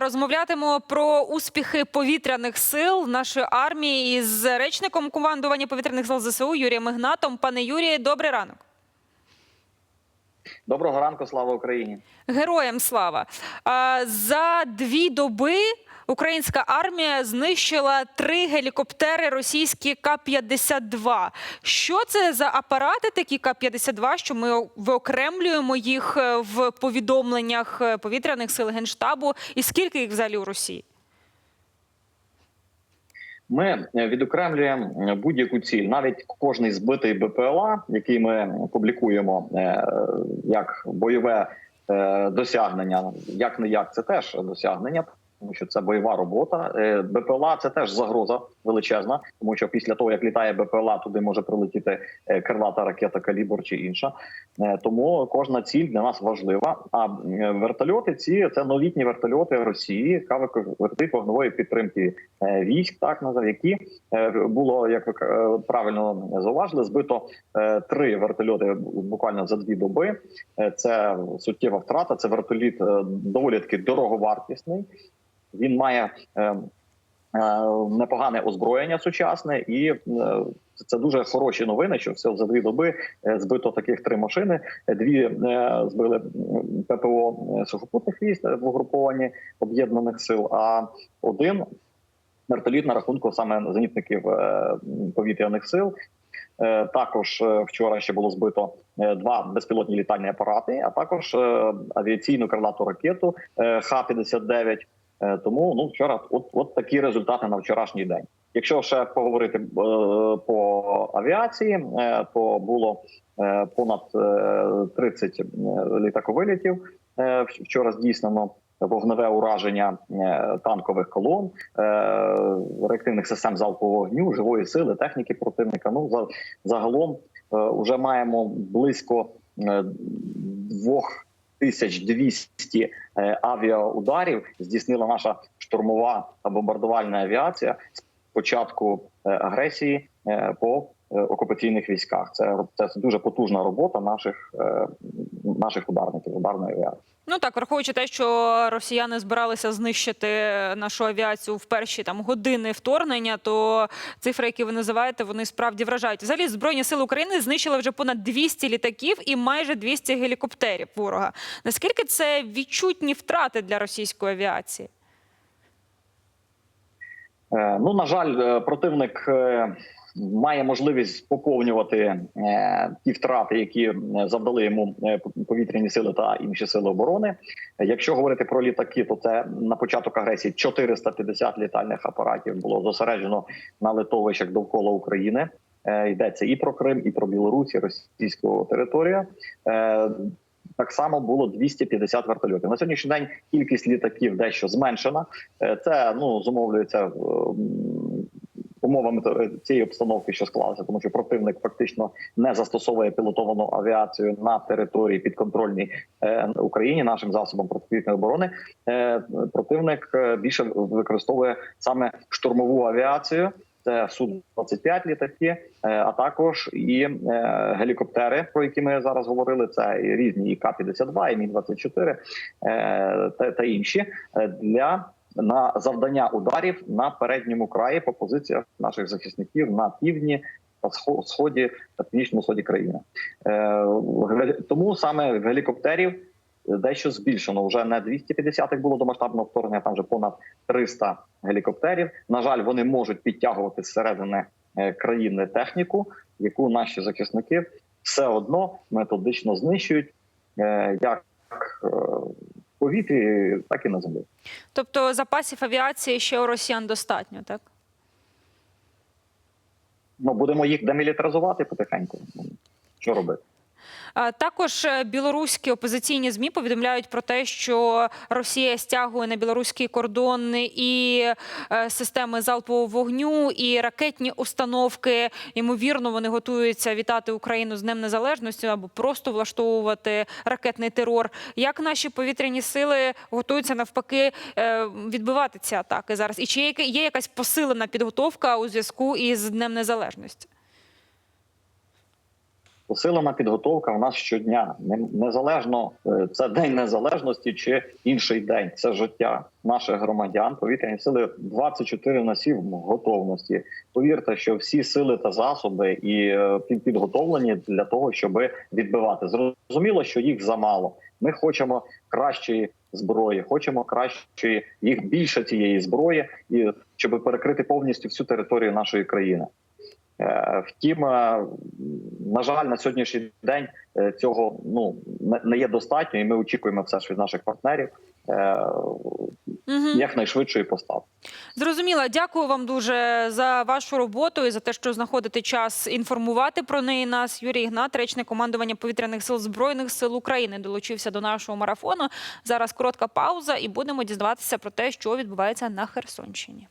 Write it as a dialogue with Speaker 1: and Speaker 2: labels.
Speaker 1: Розмовлятимемо про успіхи повітряних сил нашої армії із речником командування повітряних сил ЗСУ Юрієм Ігнатом. Пане Юріє, добрий ранок.
Speaker 2: Доброго ранку, слава Україні.
Speaker 1: Героям слава. За дві доби українська армія знищила три гелікоптери російські К-52. Що це за апарати такі К-52, що ми виокремлюємо їх е, в повідомленнях е, повітряних сил Генштабу? І скільки їх взагалі у Росії?
Speaker 2: Ми е, відокремлюємо будь-яку ціль, навіть кожний збитий БПЛА, який ми публікуємо е, як бойове е, досягнення, як не як це теж досягнення. Тому що це бойова робота. Е, БПЛА це теж загроза величезна, тому що після того як літає БПЛА, туди може прилетіти е, крилата ракета калібр чи інша. Е, Тому кожна ціль для нас важлива. А вертольоти ці це новітні вертольоти Росії, яка вертить вогневої підтримки військ, так назав, які було як ви правильно зауважили, збито три вертольоти буквально за дві доби. Це суттєва втрата. Це вертоліт доволі таки дороговартісний. Він має е, е, непогане озброєння сучасне, і е, це дуже хороші новини. Що все за дві доби е, збито таких три машини. Дві збили ППО сухопутних військ в угрупованні об'єднаних сил. А один вертоліт на рахунку саме зенітників повітряних сил. Також вчора ще було збито два безпілотні літальні апарати, а також авіаційну крилату ракету е, Х-59. Е, Тому ну вчора, от, от такі результати на вчорашній день. Якщо ще поговорити е, по авіації, е, то було понад е, 30 е, літаковилітів вчора здійснено вогневе ураження танкових колон, реактивних систем залпового вогню, живої сили, техніки противника. Ну за загалом вже маємо близько двох. 1200 е, авіаударів здійснила наша штурмова та бомбардувальна авіація з початку е, агресії е, по окупаційних військах. Це це дуже потужна робота наших е, наших ударників, ударної авіації.
Speaker 1: Ну так, враховуючи те, що росіяни збиралися знищити нашу авіацію в перші там години вторгнення, то цифри, які ви називаєте, вони справді вражають. Взагалі, збройні сили України знищили вже понад 200 літаків і майже 200 гелікоптерів ворога. Наскільки це відчутні втрати для російської авіації?
Speaker 2: Е, Ну на жаль, е, противник е, має можливість поповнювати е, ті втрати, які е, завдали йому е, повітряні сили та інші сили оборони. Якщо говорити про літаки, то це на початок агресії 450 літальних апаратів було зосереджено на литовищах довкола України. Йдеться і про Крим, і про Білорусь, і російську територію. Так само було 250 вертольотів. На сьогоднішній день кількість літаків дещо зменшена. Це ну зумовлюється умовами цієї обстановки, що склалася, тому що противник фактично не застосовує пілотовану авіацію на території підконтрольній е, Україні нашим засобам протиповітряної оборони. Е, Противник е, більше використовує саме штурмову авіацію. Це су 25 літаки, е, а також і е, гелікоптери, про які ми зараз говорили. Це і різні і К-52, і Мі 24 е, та, та інші е, для на завдання ударів на передньому краї по позиціях наших захисників на півдні та сході та північному сході країни. Е, Тому саме гелікоптерів дещо збільшено. Вже не 250 їх було до масштабного вторгнення, там вже понад 300 гелікоптерів. На жаль, вони можуть підтягувати зсередини е, країни техніку, яку наші захисники все одно методично знищують, е, як повітрі, так і на землі.
Speaker 1: Тобто запасів авіації ще у росіян достатньо, так?
Speaker 2: Ну будемо їх демілітаризувати потихеньку. Що робити?
Speaker 1: А Також е, білоруські опозиційні змі повідомляють про те, що Росія стягує на білоруський кордон і е, системи залпового вогню, і ракетні установки. Ймовірно, вони готуються вітати Україну з Днем Незалежності або просто влаштовувати ракетний терор. Як наші повітряні сили готуються навпаки е, відбивати ці атаки зараз? І чи є якась посилена підготовка у зв'язку із Днем Незалежності?
Speaker 2: Посилена підготовка в нас щодня. Незалежно е, це день незалежності чи інший день. Це життя наших громадян. Повітряні сили 24 на 7 в готовності. Повірте, що всі сили та засоби і е, підготовлені для того, щоб відбивати. Зрозуміло, що їх замало. Ми хочемо кращої зброї, хочемо кращої їх більше цієї зброї, і щоб перекрити повністю всю територію нашої країни. Е, Втім, е, на жаль, на сьогоднішній день е, цього ну не- є достатньо, і ми очікуємо все ж від наших партнерів
Speaker 1: Мгм.
Speaker 2: якнайшвидшої поставки.
Speaker 1: Зрозуміла. Дякую вам дуже за вашу роботу і за те, що знаходите час інформувати про неї нас. Юрій Ігнат, речник командування повітряних сил збройних сил України, долучився до нашого марафону. Зараз коротка пауза, і будемо дізнаватися про те, що відбувається на Херсонщині.